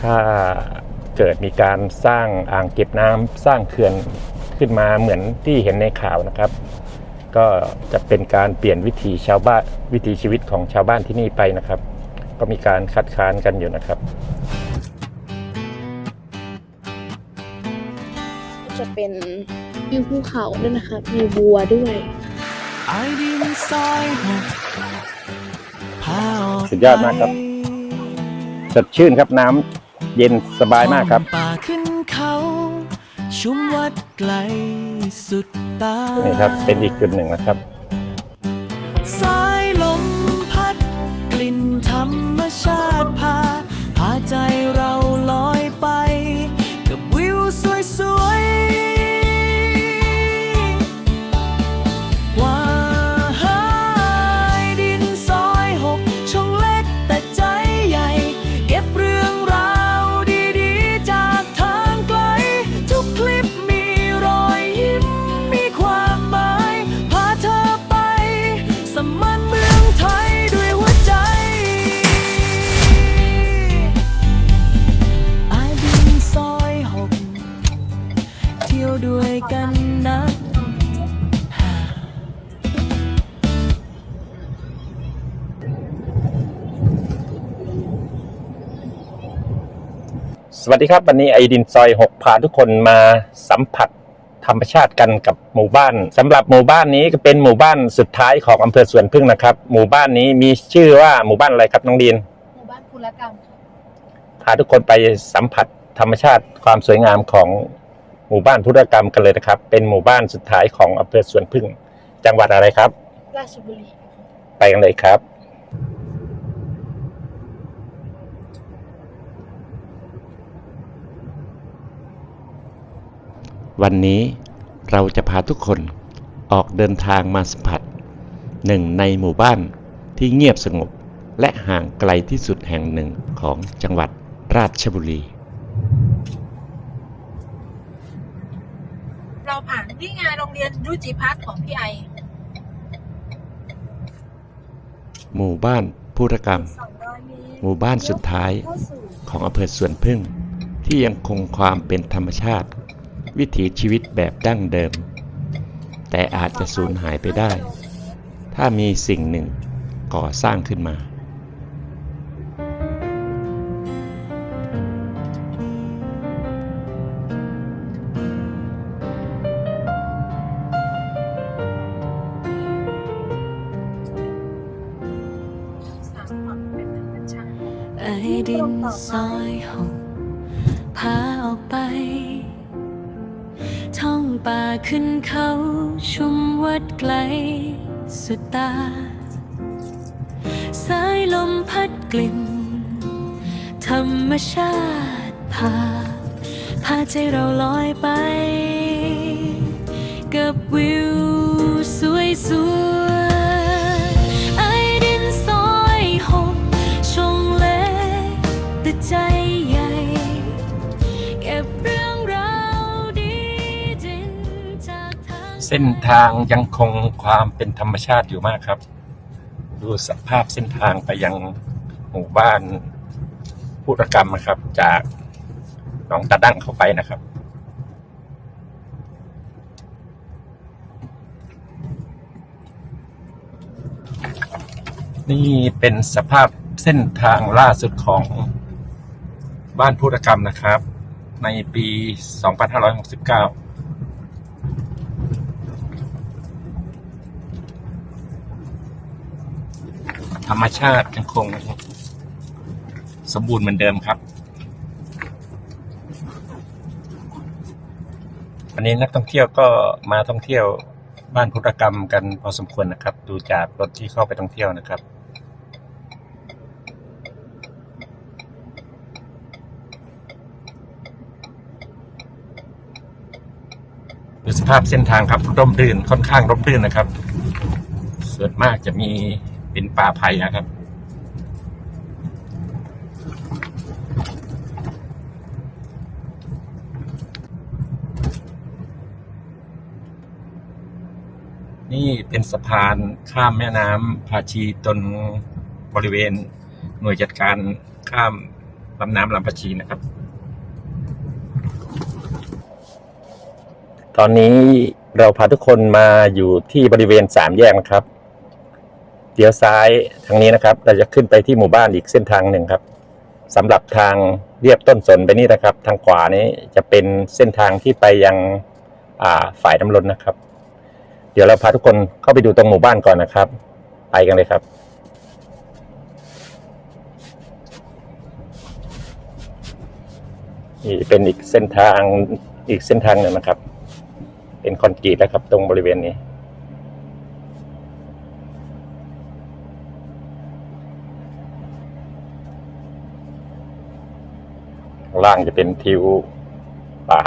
ถ้าเกิดมีการสร้างอ่างเก็บน้ำสร้างเขื่อนขึ้นมาเหมือนที่เห็นในข่าวนะครับ ก็จะเป็นการเปลี่ยนวิถีชาวบ้านวิถีชีวิตของชาวบ้านที่นี่ไปนะครับ ก็มีการคัดค้านกันอยู่นะครับ จะเป็นวิวภูเขาด้วยนะคะมีบัวด้วยไอดินซอยหกพาออกสุดยอดมากครับสดชื่นครับน้ำ เย็นสบายมากครับ ป่าขึ้นเขาชุมวัดไกลสุดตานี่ครับ เป็นอีกจุดหนึ่งนะครับ สายลมพัด กลิ่นธรรมชาติพาพาใจ วัสดีครับ วันนี้ไอดินซอย 6 พาทุกคนมาสัมผัสธรรมชาติกันกับหมู่บ้านสำหรับหมู่บ้านนี้ก็เป็นหมู่บ้านสุดท้ายของอำเภอสวนพึ่งนะครับ หมู่บ้านนี้มีชื่อว่าหมู่บ้านอะไรครับน้องดีนหมู่บ้านภูรกรรมค่ะพาทุกคนไปสัมผัสธรรมชาติความสวยงามของหมู่บ้านพุทธกรรมกันเลยนะครับ เป็นหมู่บ้านสุดท้ายของอำเภอสวนพึ่ง จังหวัดอะไรครับ ราชบุรี ไปกันเลยครับ วันนี้เราจะพาทุกคนออกเดินทางมาสัมผัสหนึ่งในหมู่บ้านที่เงียบสงบและห่างไกลที่สุดแห่งหนึ่งของจังหวัดราชบุรี เราผ่านที่งานโรงเรียนรุจิพัฒน์ของพี่ไอ หมู่บ้านพุทธกรรม200เมตรหมู่บ้านสุดท้ายเข้าสู่ของอำเภอสวนพึ่งที่ยังคงความเป็นธรรมชาติ วิถีชีวิตแบบดั้งเดิม แต่อาจจะสูญหายไปได้ ถ้ามีสิ่งหนึ่งก่อสร้างขึ้นมาไอดินซอยหกพาออกไป ป่าขึ้นเขาชุมวัดไกลสุดตา สายลมพัดกลิ่น ธรรมชาติพา พาใจเราลอยไป กับวิวสวยสวยๆไอดินซอยหกชงเล็กแต่ใจ เส้นทางยังคงความเป็นธรรมชาติอยู่มากครับ ดูสภาพเส้นทางไปยังหมู่บ้านพุทธกรรมนะครับ จากหนองตาดั้งเข้าไปนะครับนี่เป็นสภาพเส้นทางล่าสุดของบ้านพุทธกรรมนะครับ ในปี 2569 ธรรมชาติยังคง สมบูรณ์เหมือนเดิมครับ วันนี้นักท่องเที่ยวก็มาท่องเที่ยวบ้านพุทธกรรมกันพอสมควรนะครับ ดูจากรถที่เข้าไปท่องเที่ยวนะครับดูสภาพเส้นทางครับร่มรื่นค่อนข้างร่มรื่นนะครับ ส่วนมากจะมี เป็นป่าไผ่นะครับ นี่เป็นสะพานข้ามแม่น้ำพาชีตนบริเวณหน่วยจัดการข้ามลำน้ำลำปะชีนะครับ ตอนนี้เราพาทุกคนมาอยู่ที่บริเวณสามแยกนะครับ เลี้ยวซ้ายทางนี้นะครับ เราจะขึ้นไปที่หมู่บ้านอีกเส้นทางหนึ่งครับสำหรับทางเรียบต้นสนไปนี่นะครับ ทางขวานี้จะเป็นเส้นทางที่ไปยังฝ่ายน้ำล้นนะครับ เดี๋ยวเราพาทุกคนเข้าไปดูตรงหมู่บ้านก่อนนะครับ ไปกันเลยครับนี่เป็นอีกเส้นทางอีกเส้นทางหนึ่งนะครับ เป็นคอนกรีตนะครับ ตรงบริเวณนี้ ข้างล่างจะเป็นทิวป่า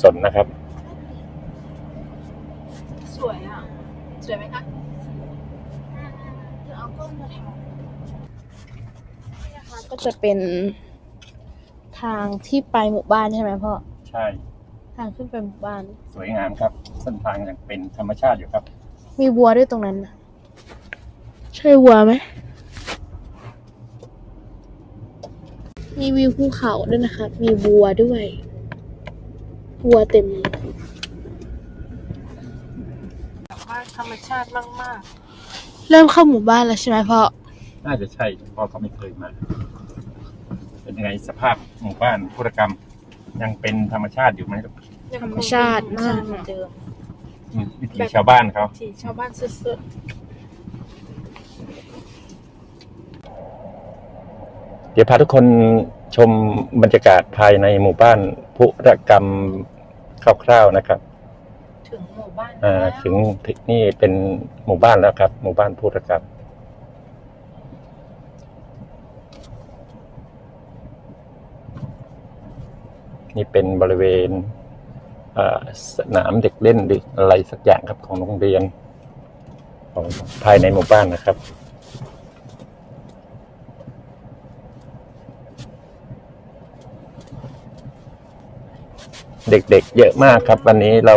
สนนะครับ สวยอะ สวยไหมคะจะเอากล้องมาถ่ายนี่นะคะก็จะเป็นทางที่ไปหมู่บ้านใช่ไหมพ่อ ใช่ ทางขึ้นไปหมู่บ้าน สวยงามครับ เส้นทางยังเป็นธรรมชาติอยู่ครับ มีวัวด้วยตรงนั้นนะใช่วัวไหม มีวิวภูเขาด้วยนะคะ มีวัวด้วยวัวเต็มเลยแบบว่าธรรมชาติมากเริ่มเข้าหมู่บ้านแล้วใช่ไหมพ่อ น่าจะใช่เพราะเขาไม่เคยมา เป็นยังไงสภาพหมู่บ้านพุรกรรม ยังเป็นธรรมชาติอยู่ไหมครับๆยังธรรคมงชาติเป็นธรรมชาติมาก เหมือนเดิมวิถีชาวบ้านเขา ที่ชาวบ้านสุด เดี๋ยวพาทุกคนชมบรรยากาศภายในหมู่บ้านพุรกรรมคร่าวๆนะครับๆถึงหมู่บ้านอ่าแล้วถึงนี่เป็นหมู่บ้านแล้วครับ หมู่บ้านพุรกรรมนี่เป็นบริเวณอ่าสนามเด็กเล่นหรืออะไรสักอย่างครับของโรงเรียนของภายในหมู่บ้านนะครับ เด็กๆ เยอะมากครับ วันนี้เรา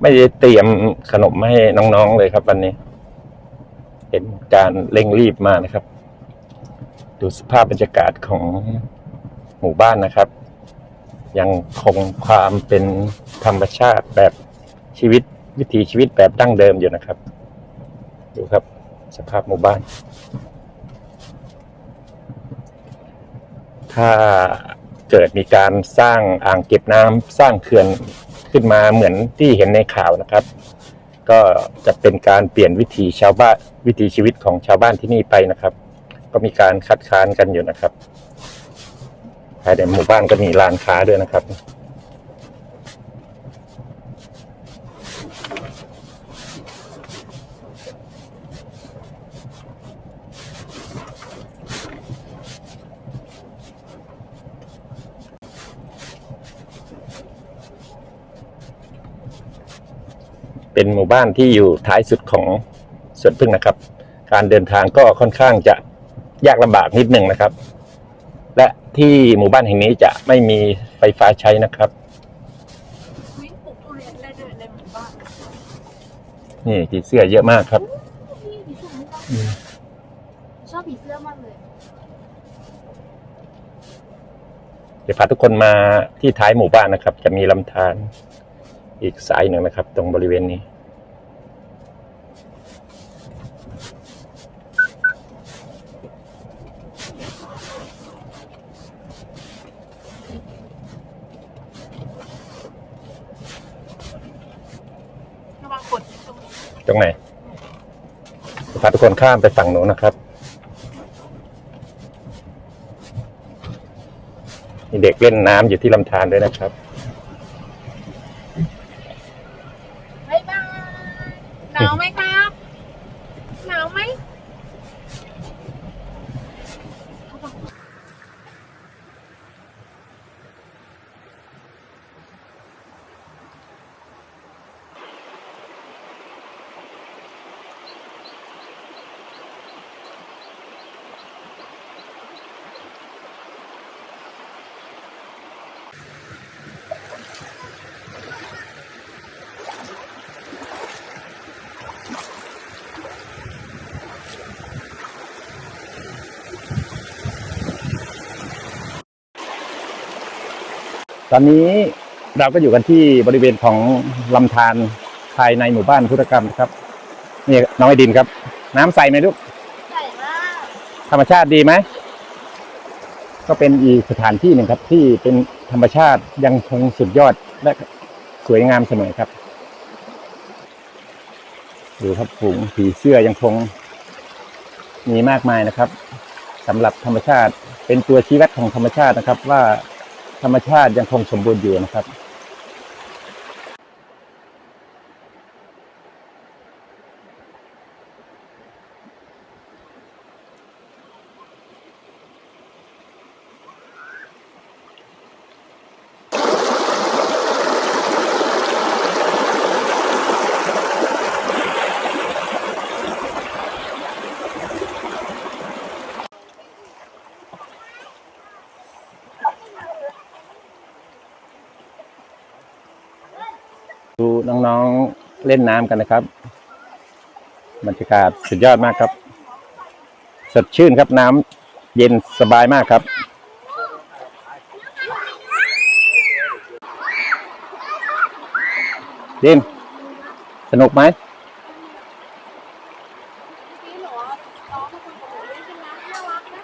ไม่ได้เตรียมขนมให้น้องๆเลยครับวันนี้เห็นการเร่งรีบมานะครับ ดูสภาพบรรยากาศของหมู่บ้านนะครับ ยังคงความเป็นธรรมชาติแบบชีวิตวิถีชีวิตแบบดั้งเดิมอยู่นะครับ ดูครับ สภาพหมู่บ้าน ถ้า เกิดมีการสร้างอ่างเก็บน้ำสร้างเขื่อนขึ้นมาเหมือนที่เห็นในข่าวนะครับ ก็จะเป็นการเปลี่ยนวิถีชาวบ้านวิถีชีวิตของชาวบ้านที่นี่ไปนะครับ ก็มีการคัดค้านกันอยู่นะครับภายในหมู่บ้านก็มีร้านค้าด้วยนะครับ เป็นหมู่บ้านที่อยู่ท้ายสุดของสวนพึ่งนะครับ การเดินทางก็ค่อนข้างจะยากลำบากนิดหนึ่งนะครับ และที่หมู่บ้านแห่งนี้จะไม่มีไฟฟ้าใช้นะครับวิ่งปลูกทุเรียนได้ด้วยในหมู่บ้านนี่ผีเสื้อเยอะมากครับชอบผีเสื้อมากเลย เดี๋ยวพาทุกคนมาที่ท้ายหมู่บ้านนะครับ จะมีลำธารอีกสายหนึ่งนะครับ ตรงบริเวณนี้ กดตรงนี้ตรงไหนพาทุกคนข้ามไปฝั่งโน้นนะครับมีเด็กเล่นน้ำอยู่ที่ลำธารด้วยนะครับ ตอนนี้เราก็อยู่กันที่บริเวณของลำธารภายในหมู่บ้านพุทธกรรมนะครับนี่น้องไอดินครับ น้ำใสไหมลูกใส่มากธรรมชาติดีไหมก็เป็นอีกสถานที่หนึ่งครับ ที่เป็นธรรมชาติยังคงสุดยอดและสวยงามเสมอครับดูครับฝูงผีเสื้อยังคง มีมากมายนะครับสำหรับธรรมชาติเป็นตัวชี้วัดของธรรมชาตินะครับ ว่า ธรรมชาติยังคงสมบูรณ์อยู่นะครับ ดูน้องๆ เล่นน้ำกันนะครับบรรยากาศสุดยอดมากครับ สดชื่นครับน้ำเย็นสบายมากครับดินสนุกไหม พี่หนูว่าน้องเป็นคนปกติจริงๆนะน่ารักนะ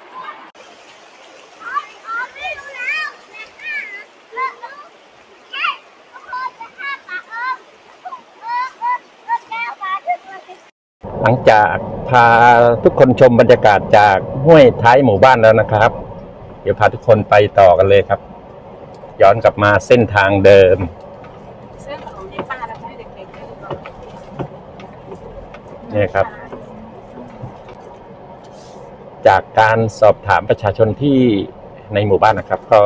หลัง จากพาทุกคนชมบรรยากาศจากห้วยท้ายหมู่บ้านแล้วนะครับ เดี๋ยวพาทุกคนไปต่อกันเลยครับ ย้อนกลับมาเส้นทางเดิมเสื้อของยายป้าแล้วให้เด็กๆได้ดูก่อนนี่ครับ จากการสอบถามประชาชนที่ในหมู่บ้านนะครับ ก็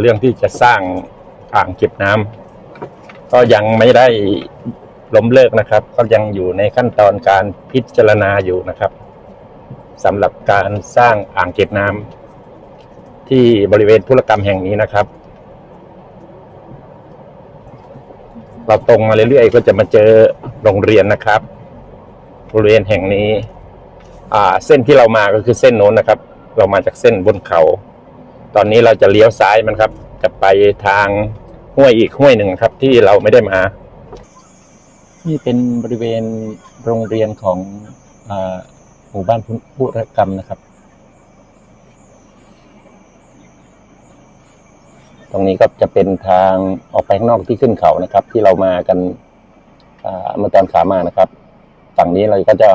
เรื่องที่จะสร้างอ่างเก็บน้ำก็ยังไม่ได้ ล้มเลิกนะครับ ก็ยังอยู่ในขั้นตอนการพิจารณาอยู่นะครับสำหรับการสร้างอ่างเก็บน้ำที่บริเวณธุรกรรมแห่งนี้นะครับ เราตรงมาเรื่อยๆ ก็จะมาเจอโรงเรียนนะครับบริเวณแห่งนี้ อ่า เส้นที่เรามาก็คือเส้นโน้นนะครับ เรามาจากเส้นบนเขา ตอนนี้เราจะเลี้ยวซ้ายมันครับ จะไปทางห้วยอีกห้วยหนึ่งครับ ที่เราไม่ได้มา นี่เป็นบริเวณโรงเรียนของหมู่บ้านพุทธกรรมนะครับ ตรงนี้ก็จะเป็นทางออกไปข้างนอกที่ขึ้นเขานะครับ ที่เรามากันอ่าเมื่อตอนขามานะครับ ฝั่งนี้เราก็จะ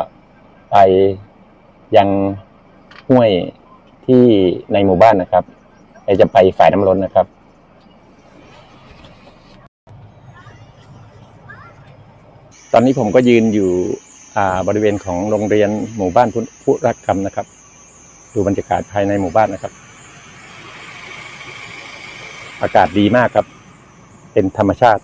ไปยังห้วยที่ในหมู่บ้านนะครับเราจะไปฝ่ายน้ำล้นนะครับ ตอนนี้ผมก็ยืนอยู่บริเวณของโรงเรียนหมู่บ้านพุทธกกรรมนะครับ ดูบรรยากาศภายในหมู่บ้านนะครับ อากาศดีมากครับ เป็นธรรมชาติ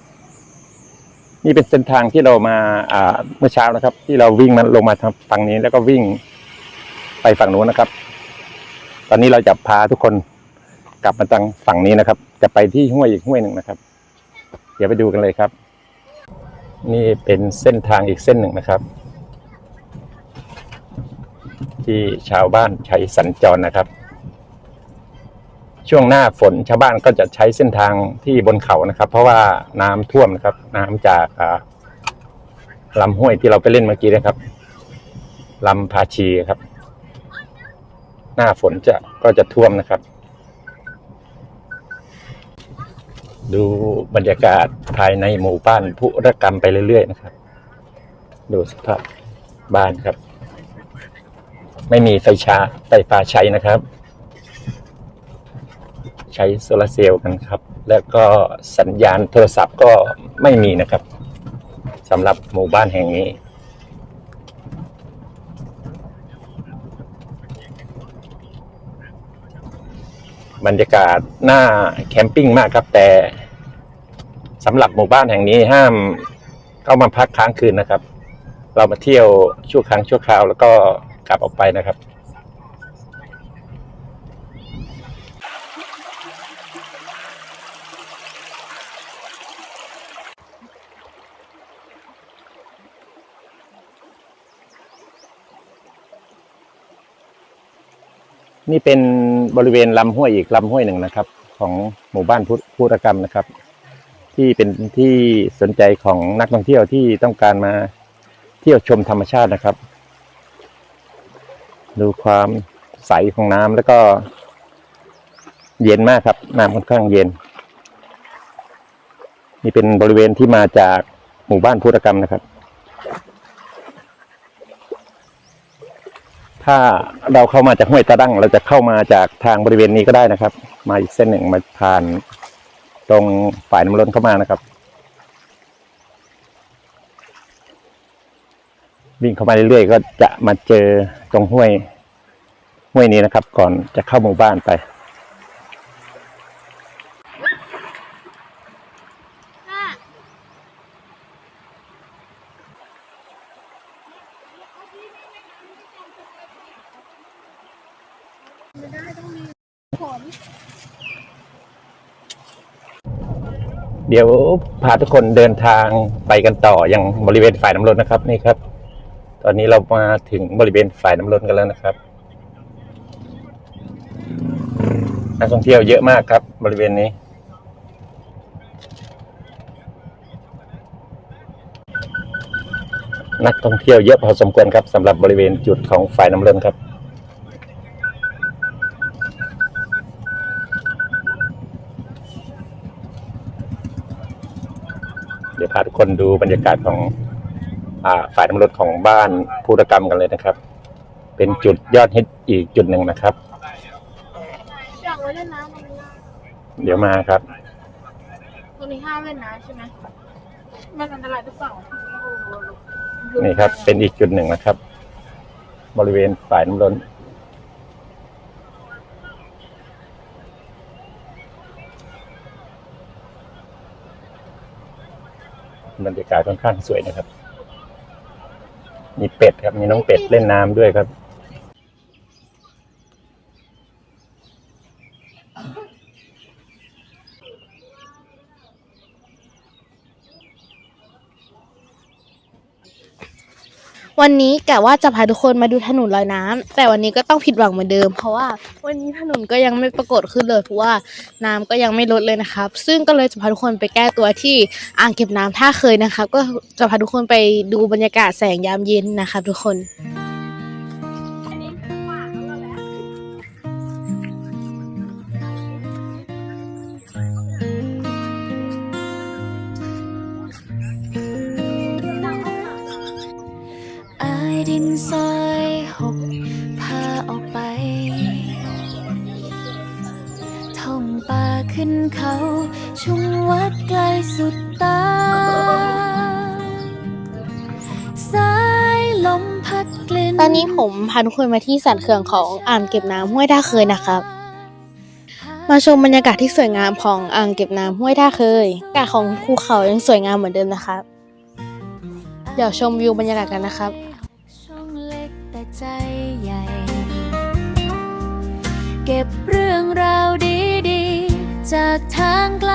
นี่เป็นเส้นทางที่เรามาอ่าเมื่อเช้านะครับ ที่เราวิ่งมาลงมาทางฝั่งนี้แล้วก็วิ่งไปฝั่งนู้นนะครับ ตอนนี้เราจะพาทุกคนกลับมาทางฝั่งนี้นะครับ จะไปที่ห้วยอีกห้วยหนึ่งนะครับ เดี๋ยวไปดูกันเลยครับ นี่เป็นเส้นทางอีกเส้นหนึ่งนะครับ ที่ชาวบ้านใช้สัญจรนะครับ ช่วงหน้าฝนชาวบ้านก็จะใช้เส้นทางที่บนเขานะครับ เพราะว่าน้ำท่วมนะครับ น้ำจากอ่าลำห้วยที่เราไปเล่นเมื่อกี้นะครับลำพาชีครับ หน้าฝนจะก็จะท่วมนะครับ ดูบรรยากาศภายในหมู่บ้านพุรกรรมไปเรื่อยๆนะครับ ดูสภาพบ้านครับ ไม่มีไฟช้าไฟฟ้าใช้นะครับ ใช้โซลาร์เซลล์กันครับ แล้วก็สัญญาณโทรศัพท์ก็ไม่มีนะครับสำหรับหมู่บ้านแห่งนี้ บรรยากาศหน้าแคมปิ้งมากครับ แต่สำหรับหมู่บ้านแห่งนี้ห้ามเข้ามาพักค้างคืนนะครับ เรามาเที่ยวชั่วครั้งชั่วคราวแล้วก็กลับออกไปนะครับ นี่เป็นบริเวณลำห้วยอีกลำห้วยหนึ่งนะครับ ของหมู่บ้านพุทธกรรมนะครับ ที่เป็นที่สนใจของนักท่องเที่ยวที่ต้องการมาเที่ยวชมธรรมชาตินะครับ ดูความใสของน้ำแล้วก็ เย็นมากครับน้ำค่อนข้างเย็น นี่เป็นบริเวณที่มาจากหมู่บ้านพุทธกรรมนะครับ ถ้าเราเข้ามาจากห้วยตะดั้งเราจะเข้ามาจากทางบริเวณนี้ก็ได้นะครับ มาอีกเส้นหนึ่งมาผ่านตรงฝ่ายน้ำล้นเข้ามานะครับ วิ่งเข้ามาเรื่อยๆก็จะมาเจอตรงห้วยห้วยนี้นะครับ ก่อนจะเข้าหมู่บ้านไป เดี๋ยวพาทุกคนเดินทางไปกันต่อยังบริเวณฝ่ายน้ำล้นนะครับนี่ครับ ตอนนี้เรามาถึงบริเวณฝ่ายน้ำล้นกันแล้วนะครับนักท่องเที่ยวเยอะมากครับ บริเวณนี้ นักท่องเที่ยวเยอะพอสมควรครับสำหรับบริเวณจุดของฝ่ายน้ำล้นครับ พาทุกคนดูบรรยากาศของอ่าฝ่ายน้ำรถของบ้านภูตกรรมกันเลยนะครับ เป็นจุดยอดฮิตอีกจุดหนึ่งนะครับอยากไว้เล่นน้ำตรงนี้เดี๋ยวมาครับตรงนี้ห้ามเล่นน้ำใช่ไหมมันอันตรายหรือเปล่านี่ครับ เป็นอีกจุดหนึ่งนะครับ บริเวณฝ่ายน้ำล้น บรรยากาศค่อนข้างสวยนะครับ มีเป็ดครับ มีน้องเป็ดเล่นน้ำด้วยครับ วันนี้กะว่าจะพาทุกคนมาดูถนนลอยน้ำแต่วันนี้ก็ต้องผิดหวังเหมือนเดิม เพราะว่าวันนี้ถนนก็ยังไม่ปรากฏขึ้นเลยเพราะว่าน้ำก็ยังไม่ลดเลยนะครับ ซึ่งก็เลยจะพาทุกคนไปแก้ตัวที่อ่างเก็บน้ำท่าเคยนะครับ ก็จะพาทุกคนไปดูบรรยากาศแสงยามเย็นนะครับทุกคน ขึ้นเขา ชุมวัดไกลสุดตา สายลมพัดกลิ่นตอนนี้ผมพาทุกคนมาที่สันเขื่อนของอ่างเก็บน้ำห้วยท่าเคยนะครับ มาชมบรรยากาศที่สวยงามของอ่างเก็บน้ำห้วยท่าเคยบรรยากาศของภูเขายังสวยงามเหมือนเดิมนะครับ เดี๋ยวชมวิวบรรยากาศกันนะครับ ช่องเล็กแต่ใจใหญ่ เก็บเรื่องราวดีๆ จากทางไกล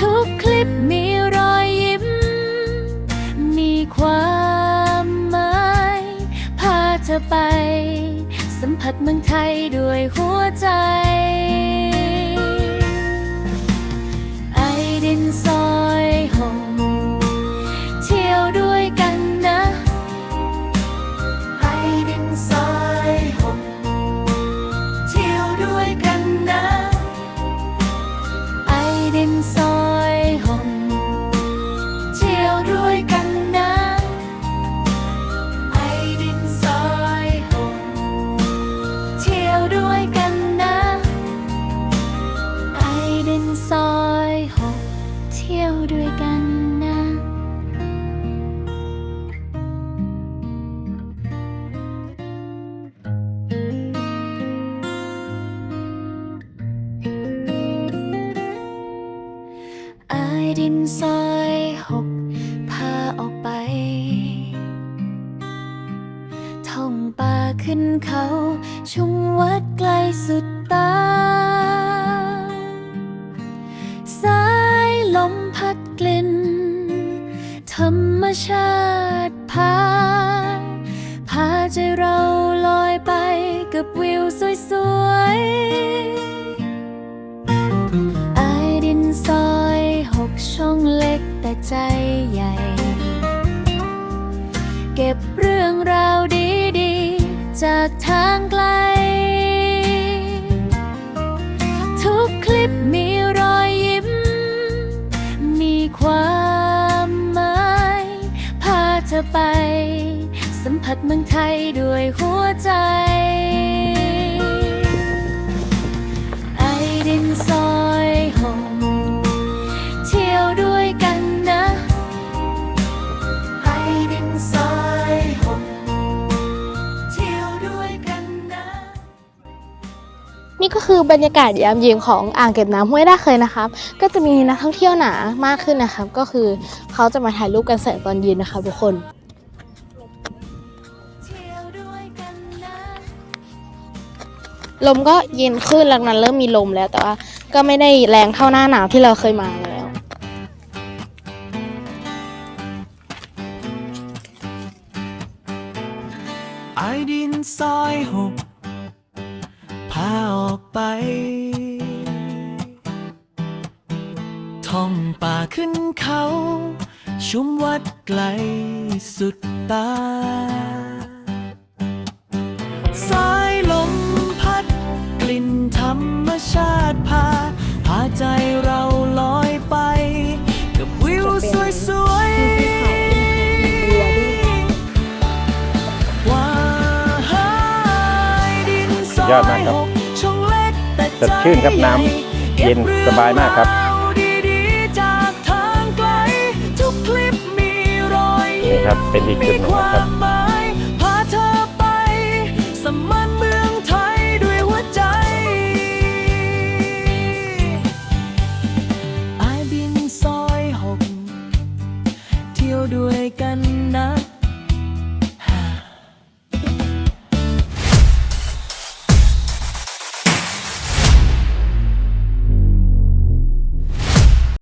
ทุกคลิปมีรอยยิ้ม มีความหมาย พาเธอไป สัมผัสเมืองไทยด้วยหัวใจ ไอดินซอ ดินซอยหกพาออกไป ท่องป่าขึ้นเขาชุมวัดไกลสุด สัมผัสเมืองไทยด้วยหัวใจ ไอดินซอยหงเที่ยวด้วยกันนะ ไอดินซอยหงเที่ยวด้วยกันนะ นี่ก็คือบรรยากาศยามเย็นของอ่างเก็บน้ำห้วยด้าเคยนะครับ ก็จะมีนักท่องเที่ยวหนามากขึ้นนะครับ ก็คือเขาจะมาถ่ายรูปกันแสงตอนเย็นนะครับทุกคน ลมก็เย็นขึ้นหลังนั้นเริ่มมีลมแล้วแต่ว่าก็ไม่ได้แรงเท่าหน้าหนาวที่เราเคยมาแล้ว ไอดินซอยหกพาออกไป ท่องป่าขึ้นเขา ชุมวัดไกลสุดตา ยอดมากครับช่องเล็กแต่สดชื่นครับน้ำเย็นสบายมากครับดีๆจากทางไกลทุกคลิปมีรอยยิ้มนี่ครับเป็นอีกจุดหนึ่งนะครับ